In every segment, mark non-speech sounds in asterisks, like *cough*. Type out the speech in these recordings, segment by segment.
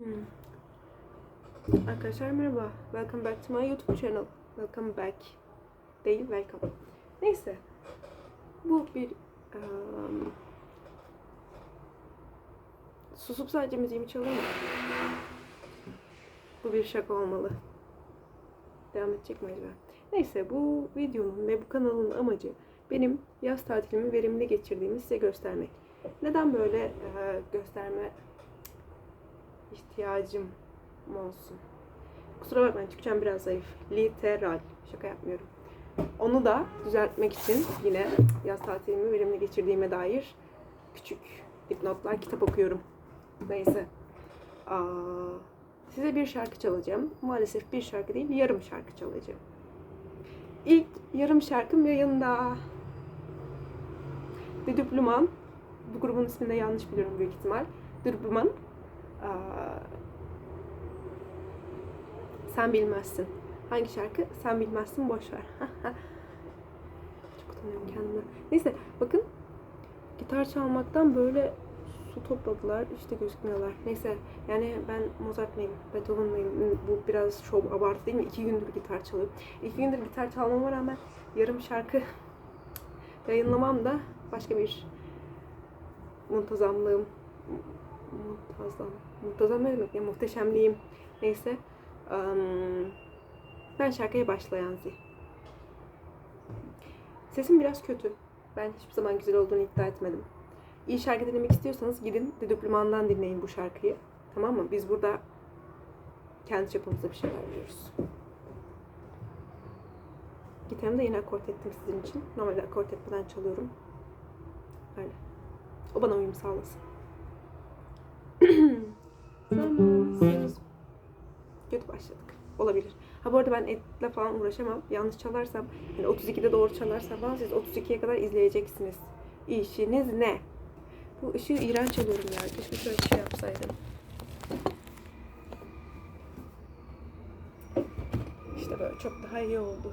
Hmm. Arkadaşlar merhaba. Welcome back to my YouTube channel. Welcome back. Değil, welcome. Neyse. Bu bir um, susup sadece müziğimi çalayım mı? Bu bir şaka olmalı. Devam edecek mi acaba? Neyse bu videonun ve bu kanalın amacı benim yaz tatilimi verimli geçirdiğimi size göstermek. Neden böyle e, gösterme ihtiyacım olsun? Kusura bakmayın Türkçem biraz zayıf. Literal. Şaka yapmıyorum. Onu da düzeltmek için yine yaz tatilimi verimli geçirdiğime dair küçük dipnotlar kitap okuyorum. Neyse. Aa, size bir şarkı çalacağım. Maalesef bir şarkı değil, yarım şarkı çalacağım. İlk yarım şarkım yayında. The Dupluman. Bu grubun ismini de yanlış biliyorum büyük ihtimal. Aa, sen bilmezsin. Hangi şarkı? Sen bilmezsin boş ver. *laughs* Çok utanıyorum kendime. Neyse bakın gitar çalmaktan böyle su topladılar. İşte gözükmüyorlar. Neyse yani ben Mozart mıyım? Beethoven mıyım? Bu biraz şov abartı değil mi? İki gündür gitar çalıyorum. İki gündür gitar çalmama rağmen yarım şarkı *laughs* yayınlamam da başka bir muntazamlığım muntazam muntazam ne ya muhteşemliğim. Neyse um, ben şarkıya başlayan zi sesim biraz kötü. Ben hiçbir zaman güzel olduğunu iddia etmedim. İyi şarkı dinlemek istiyorsanız gidin Düdüplüman'dan dinleyin bu şarkıyı. Tamam mı? Biz burada kendi çapımızda bir şeyler yapıyoruz. Gitarımda yine akort ettim sizin için. Normalde akort etmeden çalıyorum. Öyle. O bana uyum sağlasın. *clears throat* Kötü başladık. Olabilir. Ha bu arada ben etle falan uğraşamam. Yanlış çalarsam, yani 32'de doğru çalarsam falan siz 32'ye kadar izleyeceksiniz. İşiniz ne? Bu ışığı iğrenç alıyorum ya. Keşke şöyle bir şey yapsaydım. İşte böyle çok daha iyi oldu.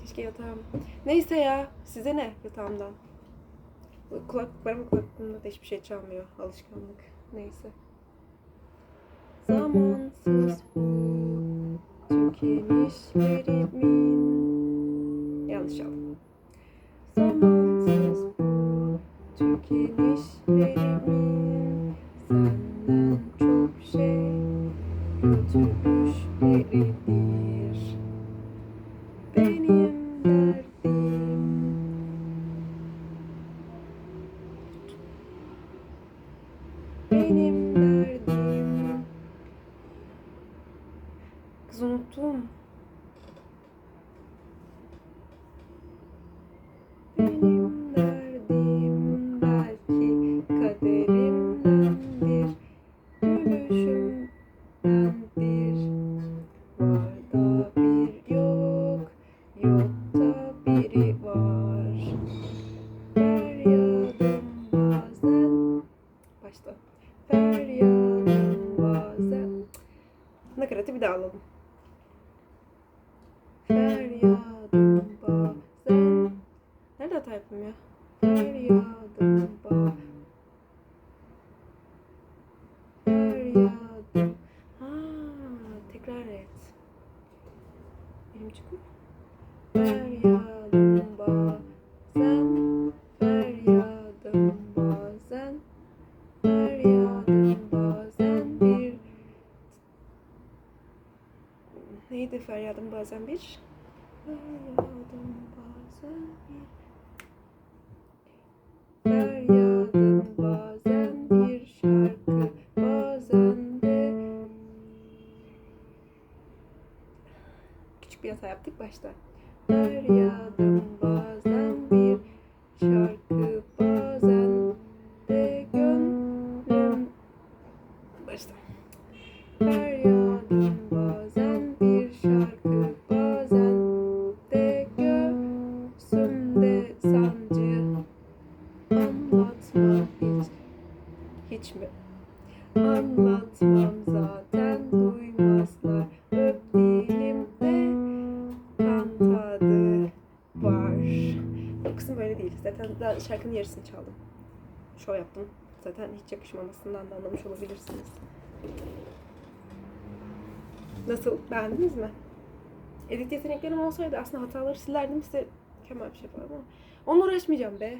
Keşke yatağım. Neyse ya. Size ne yatağımdan? Bu Kulaklarım kulaklığımda da hiçbir şey çalmıyor. Alışkanlık. Neyse. Zamansız bu. Tükenişlerimin Yanlış aldım. Zamansız bu. Tükenişlerimin Senden çok şey götürmüşleridir Benim Benim bir daha alalım. Nerede hata yaptım ya? Ha, tekrar et. Elim çıkıyor. Neydi feryadım bazen bir? Feryadım bazen bir. Feryadım bazen bir şarkı bazen de Küçük bir hata yaptık başta. Feryadım Hiç mi? Anlatmam zaten duymazlar Öp dilimde kan tadı var Bu kısım böyle değil. Zaten daha şarkının yarısını çaldım. Şov yaptım. Zaten hiç yakışmamasından da anlamış olabilirsiniz. Nasıl? Beğendiniz mi? Edit yeteneklerim olsaydı aslında hataları silerdim size mükemmel bir şey yapardım ama onunla uğraşmayacağım be.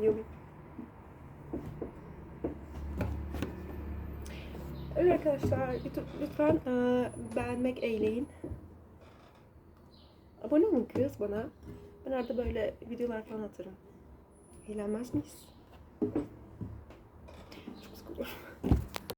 Koyuyorum. Evet arkadaşlar lütfen eee, beğenmek eyleyin. Abone olun kız bana. Ben arada böyle videolar falan atarım. Eğlenmez miyiz? Çok sıkılıyorum.